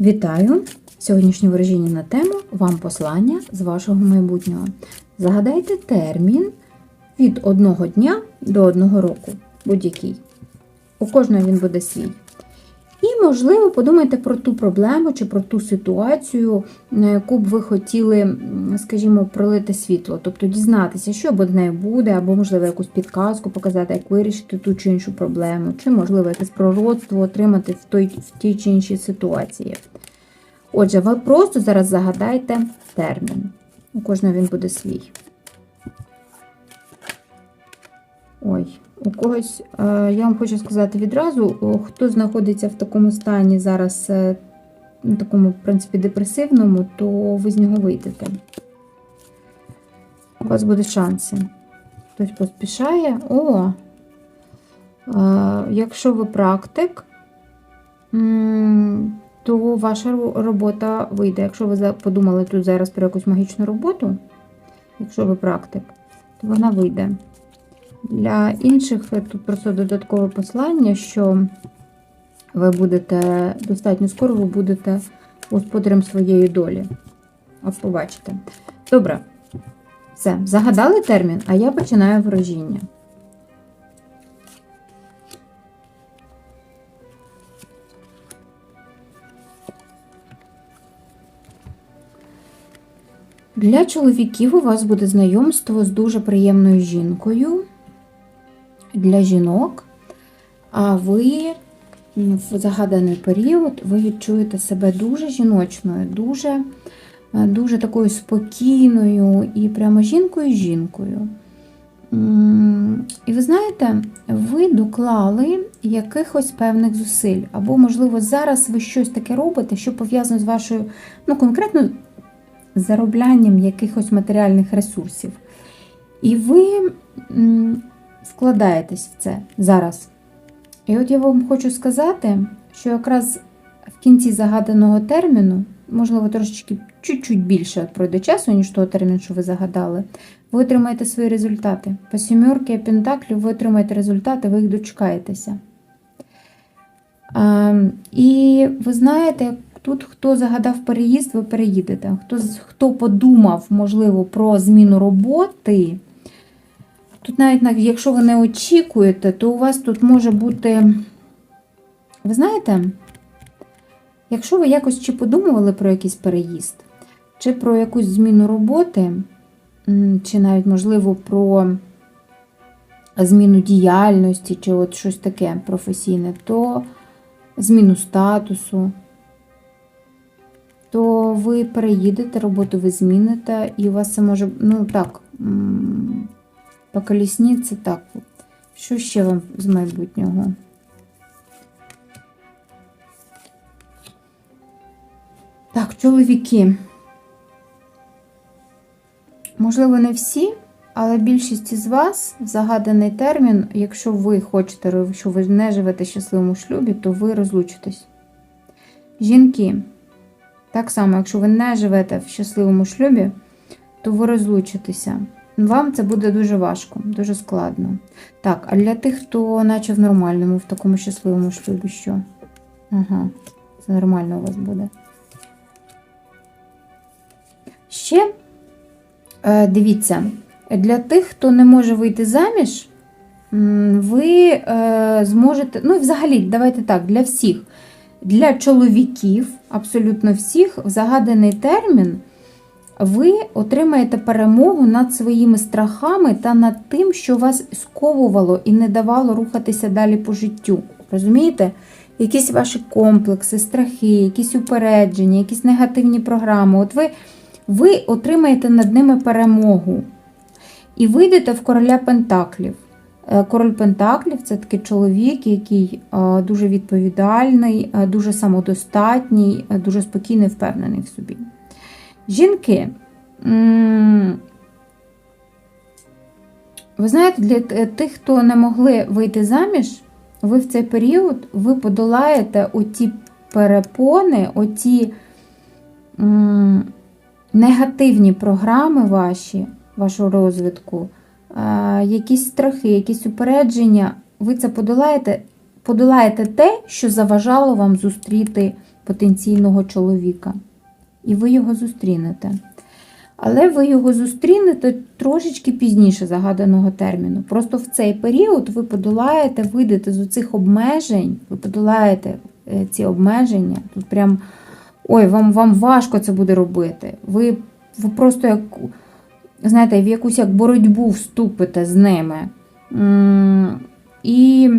Вітаю! Сьогоднішнє вираження на тему Вам послання з вашого майбутнього. Загадайте термін від одного дня до одного року, будь-який. У кожного він буде свій. І, можливо, подумайте про ту проблему чи про ту ситуацію, на яку б ви хотіли, скажімо, пролити світло, тобто дізнатися, що з нею буде, або, можливо, якусь підказку показати, як вирішити ту чи іншу проблему, чи, можливо, якесь пророцтво отримати в, той, в тій чи іншій ситуації. Отже, ви просто зараз загадайте термін. У кожного він буде свій. Ой, у когось, е, я вам хочу сказати відразу, хто знаходиться в такому стані зараз, е, ну, такому, в принципі, депресивному, то ви з нього вийдете. У вас будуть шанси. Хтось поспішає. О! Е, Якщо ви практик, то ваша робота вийде. Якщо ви подумали тут зараз про якусь магічну роботу, якщо ви практик, то вона вийде. Для інших тут просто додаткове послання, що ви будете достатньо скоро ви будете господарем своєї долі. От побачите. Добре. Все, загадали термін, а я починаю ворожіння. Для чоловіків у вас буде знайомство з дуже приємною жінкою. Для жінок, а ви в загаданий період ви відчуєте себе дуже жіночною, дуже, е, дуже такою спокійною і прямо жінкою-жінкою. І ви знаєте, ви доклали якихось певних зусиль, або, можливо, зараз ви щось таке робите, що пов'язано з вашою, ну, конкретно зароблянням якихось матеріальних ресурсів. І ви м, вкладаєтесь в це зараз. І от я вам хочу сказати, що якраз в кінці загаданого терміну, можливо, трошечки чуть-чуть більше пройде часу, ніж того терміну, що ви загадали, ви отримаєте свої результати. По сімерки пентаклів ви отримаєте результати, ви їх дочекаєтеся. А, і ви знаєте, тут хто загадав переїзд, ви переїдете. Хто, хто подумав, можливо, про зміну роботи, тут навіть якщо ви не очікуєте, то у вас тут може бути. Ви знаєте, якщо ви якось чи подумували про якийсь переїзд, чи про якусь зміну роботи, чи навіть, можливо, про зміну діяльності, чи от щось таке професійне, то зміну статусу, то ви переїдете, роботу ви зміните, і у вас це може, ну так, по колісниці так. Що ще вам з майбутнього? Так, чоловіки. Можливо, не всі, але більшість із вас загаданий термін, якщо ви хочете, що ви не живете в щасливому шлюбі, то ви розлучитесь. Жінки, так само, якщо ви не живете в щасливому шлюбі, то ви розлучитеся. Вам це буде дуже важко, дуже складно. Так, а для тих, хто наче в нормальному, в такому щасливому шлюбі, що? Ага, це нормально у вас буде. Ще е, дивіться, для тих, хто не може вийти заміж, ви е, зможете, ну взагалі, давайте так, для всіх. Для чоловіків, абсолютно всіх, в загаданий термін ви отримаєте перемогу над своїми страхами та над тим, що вас сковувало і не давало рухатися далі по життю. Розумієте? Якісь ваші комплекси, страхи, якісь упередження, якісь негативні програми. От ви, ви отримаєте над ними перемогу. І вийдете в короля Пентаклів. Е, Король Пентаклів це такий чоловік, який е, дуже відповідальний, е, дуже самодостатній, дуже спокійний, впевнений в собі. Жінки. Ви знаєте, для тих, хто не могли вийти заміж, ви в цей період ви подолаєте оті перепони, оті негативні програми ваші, вашого розвитку, якісь страхи, якісь упередження, ви це подолаєте, подолаєте те, що заважало вам зустріти потенційного чоловіка. І ви його зустрінете. Але ви його зустрінете трошечки пізніше загаданого терміну. Просто в цей період ви подолаєте, вийдете з цих обмежень, ви подолаєте е, ці обмеження. Тут прям ой, вам вам важко це буде робити. Ви, ви просто як, знаєте, в якусь як боротьбу вступите з ними. І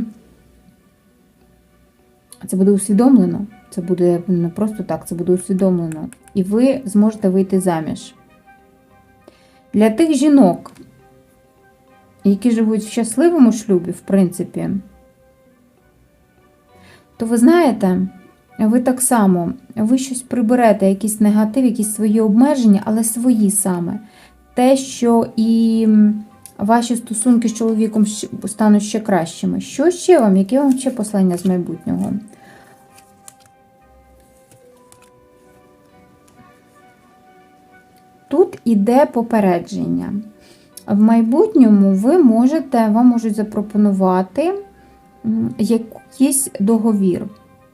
це буде усвідомлено. Це буде не просто так, це буде усвідомлено. І ви зможете вийти заміж. Для тих жінок, які живуть в щасливому шлюбі, в принципі, то ви знаєте, ви так само, ви щось приберете, якийсь негатив, якісь свої обмеження, але свої саме. Те, що і ваші стосунки з чоловіком стануть ще кращими. Що ще вам? Яке вам ще послання з майбутнього? Тут іде попередження. В майбутньому ви можете, вам можуть запропонувати якийсь договір.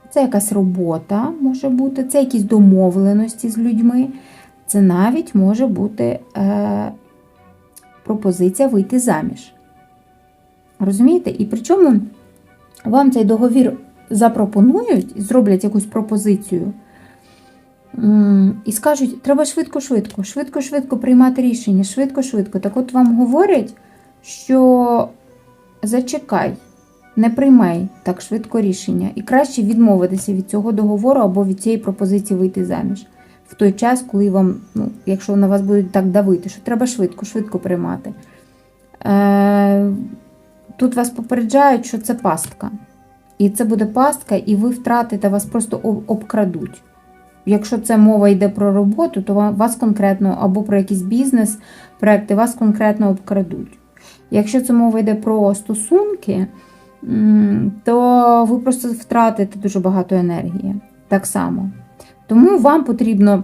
Це якась робота може бути, це якісь домовленості з людьми. Це навіть може бути е, пропозиція вийти заміж. Розумієте? І причому вам цей договір запропонують, зроблять якусь пропозицію. І скажуть, треба швидко-швидко, швидко-швидко приймати рішення, швидко-швидко. Так от вам говорять, що зачекай, не приймай так швидко рішення. І краще відмовитися від цього договору або від цієї пропозиції вийти заміж. В той час, коли вам, ну, якщо на вас будуть так давити, що треба швидко, швидко приймати. Е, тут вас попереджають, що це пастка. І це буде пастка, і ви втратите, вас просто об- обкрадуть. Якщо це мова йде про роботу, то вас конкретно або про якийсь бізнес, проекти, вас конкретно обкрадуть. Якщо це мова йде про стосунки, то ви просто втратите дуже багато енергії. Так само. Тому вам потрібно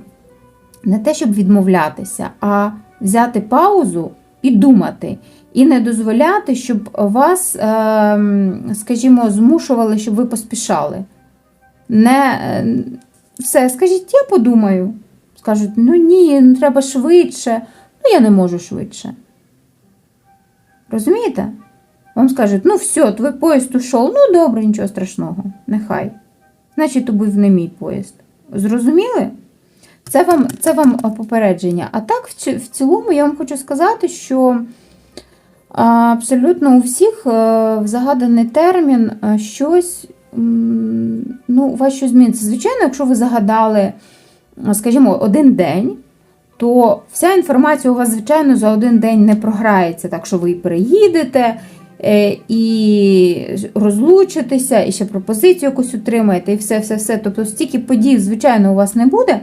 не те, щоб відмовлятися, а взяти паузу і думати. І не дозволяти, щоб вас, ем, скажімо, змушували, щоб ви поспішали. Не е, все, скажіть, я подумаю. Скажуть, ну ні, ну треба швидше. Ну, я не можу швидше. Розумієте? Вам скажуть, ну все, твій поїзд ушов, ну добре, нічого страшного, нехай. Значить, то був не мій поїзд. Зрозуміли? Це вам, це вам попередження. А так, в ці- в цілому, я вам хочу сказати, що абсолютно у всіх е, в загаданий термін е, щось, ну, вас щось зміниться. Звичайно, якщо ви загадали, е, скажімо, один день, то вся інформація у вас, звичайно, за один день не програється, так що ви і переїдете, е, і розлучитеся, і ще пропозицію якусь отримаєте, і все-все-все. Тобто стільки подій, звичайно, у вас не буде,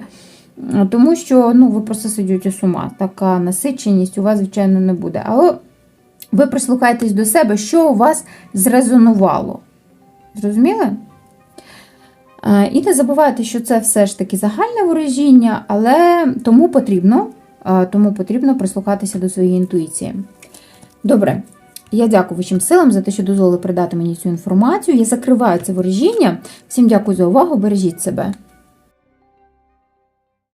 е, тому що ну, ви просто сидите з ума. Така насиченість у вас, звичайно, не буде. Але ви прислухайтесь до себе, що у вас зрезонувало. Зрозуміли? Е, І не забувайте, що це все ж таки загальне ворожіння, але тому потрібно, е, тому потрібно прислухатися до своєї інтуїції. Добре, я дякую вашим силам за те, що дозволили передати мені цю інформацію. Я закриваю це ворожіння. Всім дякую за увагу, бережіть себе.